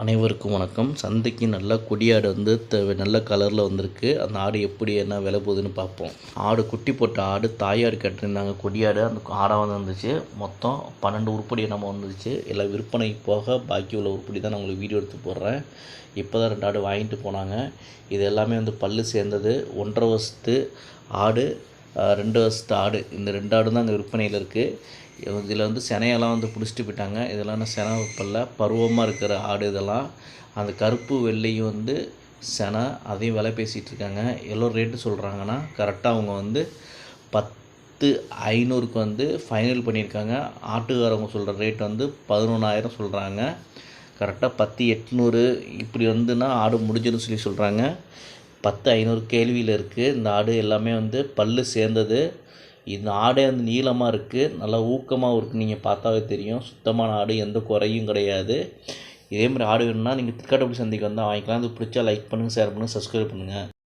அனைவருக்கும் வணக்கம். சந்தைக்கு நல்ல கொடியாடு வந்து த நல்ல கலரில் வந்திருக்கு. அந்த ஆடு எப்படி என்ன விலை போகுதுன்னு பார்ப்போம். ஆடு குட்டி போட்ட ஆடு தாயாடு கேட்டிருந்தாங்க கொடியாடு. அந்த ஆடாக வந்து வந்துச்சு. மொத்தம் பன்னெண்டு உருப்படி நம்ம வந்துச்சு. எல்லாம் விற்பனை போக பாக்கி உள்ள உருப்படி தான் நான் உங்களுக்கு வீடியோ எடுத்து போடுறேன். இப்போ தான் ரெண்டு ஆடு வாங்கிட்டு போனாங்க. இது எல்லாமே வந்து பல்லு சேர்ந்தது. ஒன்றரை வருஷத்து ஆடு ரெண்டு வருஷத்து ஆடு. இந்த ரெண்டு ஆடு தான் அங்கே விற்பனையில் இருக்குது இதில் வந்து சினையெல்லாம் வந்து பிடிச்சிட்டு போயிட்டாங்க. இதெல்லாம் என்ன செனை பல்ல பருவமாக இருக்கிற ஆடு இதெல்லாம். அந்த கருப்பு வெள்ளையும் வந்து செனை அதையும் விலை பேசிகிட்டு இருக்காங்க. எவ்வளோ ரேட்டு சொல்கிறாங்கன்னா கரெக்டாக அவங்க வந்து பத்து ஐநூறுக்கு வந்து ஃபைனல் பண்ணியிருக்காங்க. ஆட்டுக்காரவங்க சொல்கிற ரேட் வந்து பதினொன்றாயிரம் சொல்கிறாங்க கரெக்டாக பத்து எட்நூறு. இப்படி வந்துன்னா ஆடு முடிஞ்சதுன்னு சொல்லி சொல்கிறாங்க பத்து ஐநூறு கேள்வியில் இருக்குது இந்த ஆடு எல்லாமே வந்து பல்லு சேர்ந்தது. இந்த ஆடே வந்து நீளமாக இருக்குது நல்லா ஊக்கமாகவும் இருக்குது நீங்கள் பார்த்தாவே தெரியும். சுத்தமான ஆடு எந்த குறையும் கிடையாது. இதே மாதிரி ஆடு வேணும்னா நீங்கள் திருக்காட்டுப்பள்ளி சந்தைக்கு வந்தால் வாங்கிக்கலாம். அது பிடிச்சா லைக் பண்ணுங்கள் ஷேர் பண்ணுங்கள் சப்ஸ்கிரைப் பண்ணுங்கள்